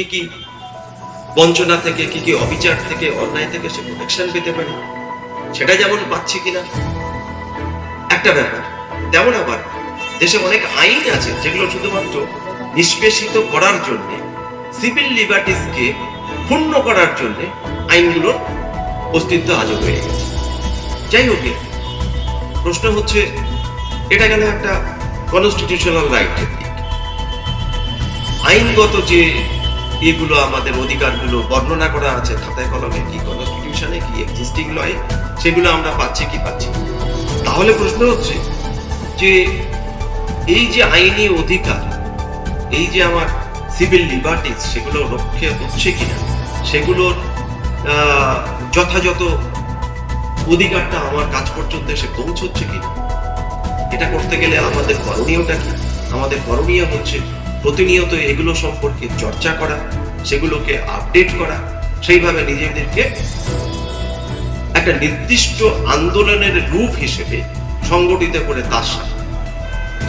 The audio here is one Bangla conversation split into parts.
কি কি বঞ্চনা থেকে, কি কি অবিচার থেকে, অন্যায় থেকে সে প্রোটেকশন পেতে পারে? সেটা যেমন পাচ্ছে কিনা? একটা ব্যাপার, তেমন আবার দেশে অনেক আইন আছে যেগুলো শুধুমাত্র নিষ্পেষিত করার জন্য সিভিল লিবার্টিসকে ক্ষুণ্ণ করার জন্য আইনগুলোর অস্তিত্ব আজও হয়ে গেছে। যাই হোক, প্রশ্ন হচ্ছে, এটা গেল একটা কনস্টিটিউশনাল রাইটের দিক। আইনগত যে এগুলো আমাদের অধিকারগুলো বর্ণনা করা আছে খাতায় কলমে কি কনস্টিটিউশনে কি এক্সিস্টিং লয়ে সেগুলো আমরা পাচ্ছি কি পাচ্ছি তাহলে প্রশ্ন হচ্ছে যে এই যে আইনি অধিকার, এই যে আমার সিভিল লিবার্টিস সেগুলো রক্ষে হচ্ছে কিনা, সেগুলোর যথাযথ অধিকারটা আমার কাজ পর্যন্ত এসে পৌঁছচ্ছে কিনা, এটা করতে গেলে আমাদের করণীয়টা কি? আমাদের করণীয় হচ্ছে প্রতিনিয়ত এগুলো সম্পর্কে চর্চা করা, সেগুলোকে আপডেট করা, সেইভাবে নিজেদেরকে একটা নির্দিষ্ট আন্দোলনের রূপ হিসেবে সংগঠিত করে তার সাথে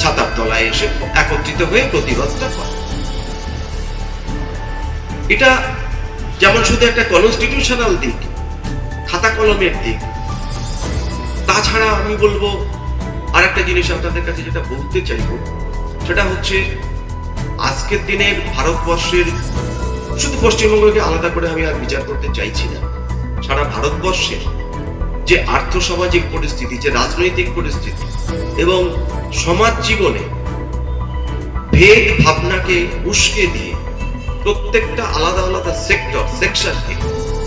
ছাতার তলায় এসে একত্রিত হয়ে প্রতিবাদটা করে। এটা যেমন শুধু একটা কনস্টিটিউশনাল দিক, খাতা কলমের দিক, তাছাড়া আমি বলব আর একটা জিনিস আপনাদের কাছে যেটা বলতে চাইব, সেটা হচ্ছে আজকের দিনে ভারতবর্ষের, শুধু পশ্চিমবঙ্গকে আলাদা করে আমি আর বিচার করতে চাইছি না, সারা ভারতবর্ষের যে আর্থসামাজিক পরিস্থিতি, যে রাজনৈতিক পরিস্থিতি এবং সমাজ জীবনে ভেদ ভাবনাকে উস্কে দিয়ে প্রত্যেকটা আলাদা আলাদা সেক্টর সেকশনকে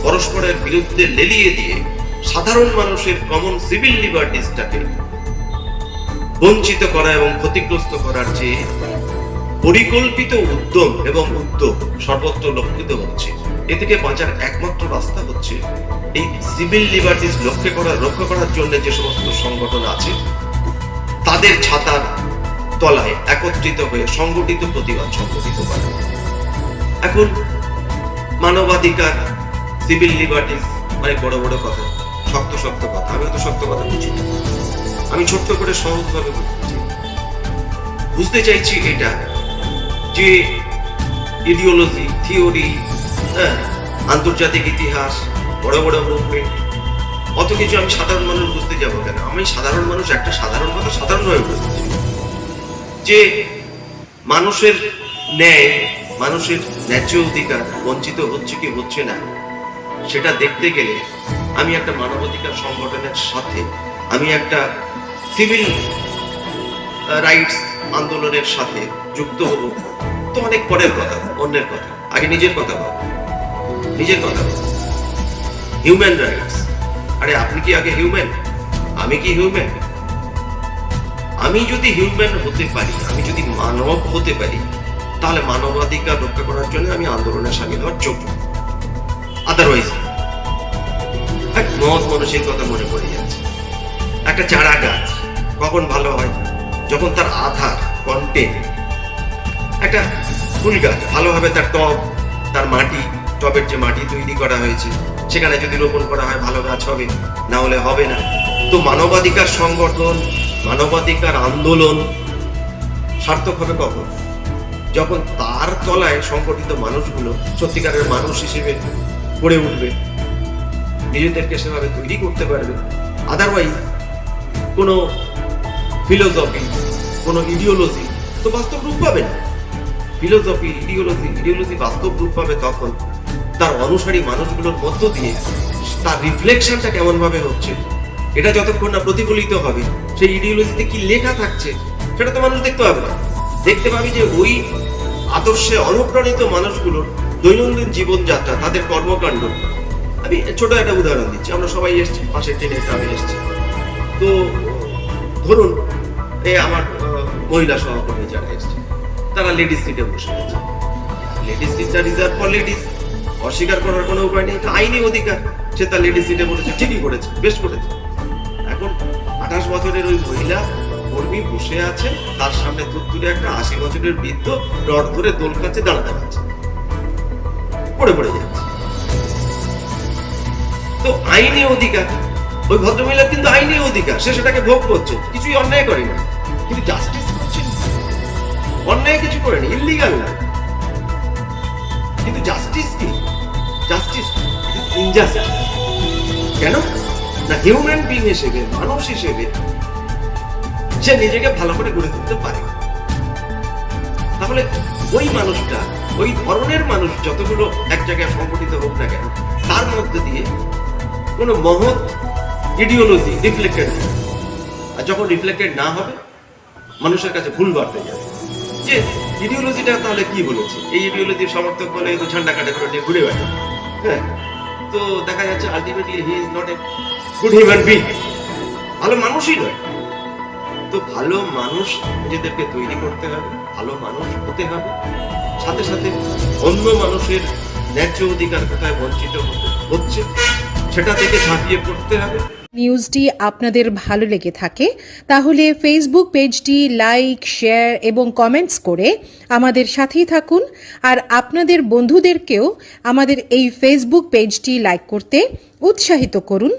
পরস্পরের বিরুদ্ধে লেলিয়ে দিয়ে সাধারণ মানুষের কমন সিভিল লিবার্টিসটাকে বঞ্চিত করা এবং ক্ষতিগ্রস্ত করার যে পরিকল্পিত উদ্যম এবং উদ্যোগ সর্বত্র লক্ষিত হচ্ছে। এ থেকে বাঁচার একমাত্র রাস্তা হচ্ছে এই সিভিল লিবার্টিস লক্ষ্য করা, রক্ষা করার জন্য যে সমস্ত সংগঠন আছে, তাদের ছাতার তলায় একত্রিত হয়ে সংগঠিত প্রতিবাদ সংগঠিত করা। এখন মানবাধিকার সিভিল লিবার্টিস অনেক বড় বড় কথা, শক্ত শক্ত কথা আমি তো শক্ত কথা বুঝি আমি ছোট্ট করে সহজভাবে বুঝতে চাইছি এটা যে ইডিওলজি থিওরি হ্যাঁ আন্তর্জাতিক ইতিহাস, বড় বড় মুভমেন্ট অত কিছু আমি সাধারণ মানুষ বুঝতে যাব কেন আমি সাধারণ মানুষ, একটা সাধারণ কথা সাধারণভাবে বুঝতে চাই। যে মানুষের ন্যায়, মানুষের ন্যায্য অধিকার বঞ্চিত হচ্ছে কি হচ্ছে না, সেটা দেখতে গেলে আমি একটা মানবাধিকার সংগঠনের সাথে, আমি একটা সিভিল রাইটস আন্দোলনের সাথে যুক্ত হব। তো অনেক পরের কথা, অন্যের কথা। আগে নিজের কথা বল। নিজের কথা হিউম্যান রাইটস আরে, আপনি কি আগে হিউম্যান আমি কি হিউম্যান আমি যদি হিউম্যান হতে পারি, আমি যদি মানব হতে পারি, তাহলে মানবাধিকার রক্ষা করার জন্য আমি আন্দোলনে সামিল হওয়ার যোগ্য। আদারওয়াইজ এক মত মানুষের কথা মনে পড়ে যাচ্ছে। একটা চারা গাছ, কখন ভালো হয়? যখন তার আধার কন্টেন্ট একটা ফুল গাছ ভালোভাবে তার টব, তার মাটি, টবের যে মাটি তৈরি করা হয়েছে, সেখানে যদি রোপণ করা হয়, ভালো গাছ হবে, না হলে হবে না। তো মানবাধিকার সংগঠন, মানবাধিকার আন্দোলন সার্থক হবে কখন? যখন তার তলায় সংগঠিত মানুষগুলো সত্যিকারের মানুষ হিসেবে গড়ে উঠবে, নিজেদেরকে সেভাবে তৈরি করতে পারবে আদারওয়াইজ কোনো ফিলোসফি কোনো ইডিওলজি তো বাস্তব রূপ পাবে না। ফিলোসফি ইডিওলজি ইডিওলজি বাস্তব রূপ পাবে তখন। তার অনুসারী মানুষগুলোর মধ্য দিয়ে তার রিফ্লেকশনটা কেমন ভাবে হচ্ছে? এটা যতক্ষণ না প্রতিফলিত হবে, সেই ইডিওলজিতে কি লেখা থাকছে, সেটা তো মানুষ দেখতে পাবে না। দেখতে পাবি যে ওই আদর্শে অনুপ্রাণিত মানুষগুলোর দৈনন্দিন জীবনযাত্রা, তাদের কর্মকাণ্ড। আমি ছোট একটা উদাহরণ দিচ্ছি, আমরা সবাই এসছি, পাশের ট্রেনে ট্রাভেল এসছি। তো, ধরুন, এ আমার মহিলা সহকর্মী যারা এসছে, তারা লেডিস সিটে বসে আছে লেডিস সিটটা রিজার্ভ ফর লেডিস অস্বীকার করার কোনো উপায় নেই আইনি অধিকার, সে তার লেডিস সিটে বসেছে, ঠিকই করেছে, বেশ করেছে। এখন আঠাশ বছরের ওই মহিলা কর্মী বসে আছে, তার সামনে তুত্তুরে একটা আশি বছরের বৃদ্ধ রড ধরে দোল খাচ্ছে, দাঁড়াতে পারছে পড়ে পড়ে যাচ্ছে। তো আইনি অধিকার, ওই ভদ্রমহিলার কিন্তু আইনি অধিকার, সে সেটাকে ভোগ করছে, কিছুই অন্যায় করে না। কিন্তু জাস্টিস। অন্যায় কিছু করেনি ইলিগাল না। কিন্তু জাস্টিস কি? জাস্টিস ইনজাস্টিস কেন? না হিউম্যান বিং হিসেবে, মানুষ হিসেবে সে নিজেকে ভালো করে গড়ে তুলতে পারে। তাহলে ওই মানুষটা, ওই ধরনের মানুষ যতগুলো এক জায়গায় সংগঠিত হোক না কেন, তার মধ্যে দিয়ে কোনো মহৎ ইডিওলজি রিফ্লেক্টেড আর যখন রিফ্লেক্টেড না হবে, মানুষের কাছে ভুল বার্তা যাবে যে ইডিওলজিটা তাহলে কি বলেছে? এই ইডিওলজির সমর্থক বলে তো ঝান্ডা কাটে করে ঘুরে বেড়ায় হ্যাঁ? তো দেখা যাচ্ছে ultimately he is not a good human being ভালো মানুষই নয়। তো ভালো মানুষ নিজেদেরকে তৈরি করতে হবে, ভালো মানুষ হতে হবে। সাথে সাথে অন্য মানুষের ন্যায্য অধিকার কোথায় বঞ্চিত হচ্ছে, সেটা থেকে ঝাঁপিয়ে পড়তে হবে। নিউজটি আপনাদের ভালো লেগে থাকে, তাহলে ফেসবুক পেজটি লাইক শেয়ার এবং কমেন্টস করে আমাদের সাথেই থাকুন। আর আপনাদের বন্ধুদেরকেও আমাদের এই ফেসবুক পেজটি লাইক করতে উৎসাহিত করুন।